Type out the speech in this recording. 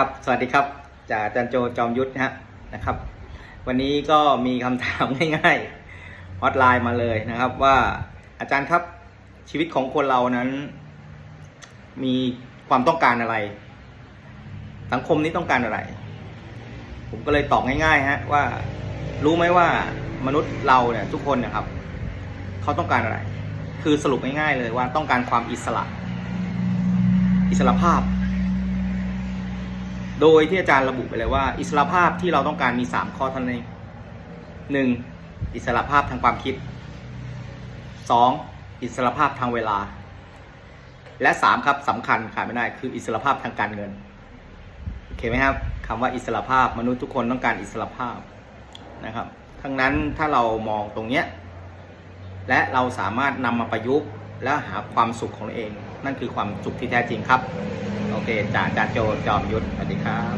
ครับสวัสดีครับจากอาจารย์โจจอมยุทธนะฮะนะครับ วันนี้ก็มีคำถามง่ายๆฮอตไลน์มาเลยนะครับ ว่าอาจารย์ครับชีวิตของคนเรานั้น มีความต้องการอะไร สังคมนี้ต้องการอะไร ผมก็เลยตอบง่ายๆฮะว่ารู้ไหมว่ามนุษย์เราเนี่ยทุกคนนะครับเขาต้องการอะไร คือสรุปง่ายๆเลยว่าต้องการความอิสระ อิสระภาพ โดยที่อาจารย์ระบุไปเลยว่า อิสระภาพที่เราต้องการมีสามข้อเท่านั้นเองหนึ่งอิสระภาพทางความคิดสองอิสระภาพทางเวลา และสามครับสำคัญขาดไม่ได้คืออิสระภาพทางการเงินโอเคไหมครับคำว่าอิสระภาพมนุษย์ทุกคนต้องการอิสระภาพนะครับทั้งนั้นถ้าเรามองตรงเนี้ยและเราสามารถนำมาประยุกต์ และหาความสุขของเราเอง นั่นคือความสุขที่แท้จริงครับ โอเคจากอาจารย์โจจอมยุทธสวัสดีครับ